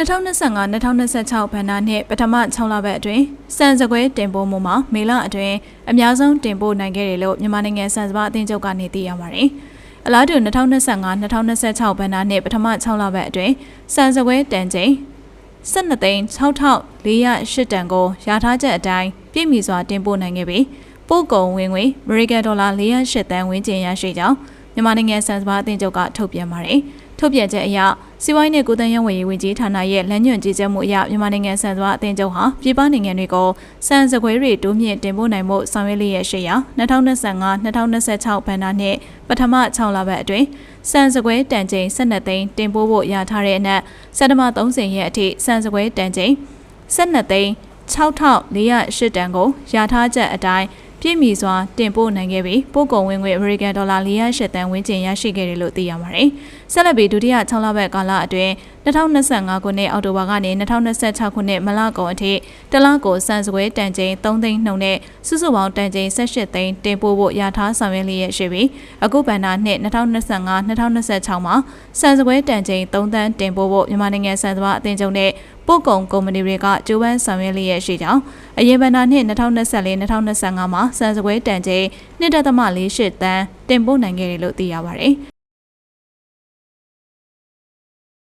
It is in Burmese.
2025-2026ဘဏ္ဍာနှစ်ပထမ6လပတ်အတွင်းစံစကွဲတင်ပို့မှုမှာမေလအတွင်းအများဆုံးတင်ပို့နိုင်ခဲ့တယ်လို့မြန်မာနိုင်ငံစံစပါအသင်းချုပ်ကနေသိရပါတယ်။အလားတူ2025-2026ဘဏ္ဍာနှစ်ပထမ6လပတ်အတွင်းစံစကွဲတန်ချိန်12သိန်း6408တန်ကိုရာထားချက်အတိုင်းပြည့်မီစွာတင်ပို့နိုင်ခဲ့ပြီးပို့ကုန်ဝင်ငွေအမေရိကန်ဒေါ်လာ408တန်ဝန်းကျင်ရရှိကြောင်းမြန်မာနိုင်ငံစံစပါအသင်းချုပ်ကထုတ်ပြန်ပါတယ်။ ထုတ်ပြန်ချက်အရစီးပွားရေးနဲ့ကုသရေးဝန်ကြီးဝန်ကြီးဌာနရဲ့လမ်းညွှန်ကြီးကြပ်မှုအရမြန်မာနိုင်ငံစံစပါအသင်းချုပ်ဟာပြည်ပနိုင်ငံတွေကိုစံစကွဲတွေတိုးမြင့်တင်ပို့နိုင်မှုဆောင်ရွက်လျက်ရှိရာ2025-2026ဘဏ္ဍာနှစ်ပထမ6လပတ်အတွင်းစံစကွဲတန်ချိန်12သိန်းတင်ပို့ဖို့ရထားတဲ့အနက်စက်တမ30ရက်အထိစံစကွဲတန်ချိန်12သိန်း6408တန်ကိုရထားချက်အတိုင်း ပြည့်မီစွာတင်ပို့နိုင်ခဲ့ပြီးပို့ကုန်ဝင်ငွေအမေရိကန်ဒေါ်လာ408တန်ဝန်းကျင်ရရှိခဲ့တယ်လို့သိရပါတယ်။ဆက်လက်ပြီးဒုတိယ6လပတ်ကာလအတွင်း 2025ခုနှစ်အောက်တိုဘာကနေ2026ခုနှစ်မလကုန်အထိတလကိုစံစကွဲတန်ချိန်3သိန်းနှုန်းနဲ့စုစုပေါင်းတန်ချိန်18သိန်းတင်ပို့ဖို့ရထားဆောင်ရွက်လျက်ရှိပြီးအခုဘဏ္ဍာနှစ်2025-2026မှာစံစကွဲတန်ချိန်3သန်းတင်ပို့ဖို့မြန်မာနိုင်ငံစံစပါအသင်းချုပ်နဲ့ပို့ကုန်ကုမ္ပဏီတွေကကြိုးပမ်းဆောင်ရွက်လျက်ရှိကြောင်းအရင်ဘဏ္ဍာနှစ်2024-2025မှာစံစကွဲတန်ချိန်1.48တန်းတင်ပို့နိုင်ခဲ့တယ်လို့သိရပါတယ်။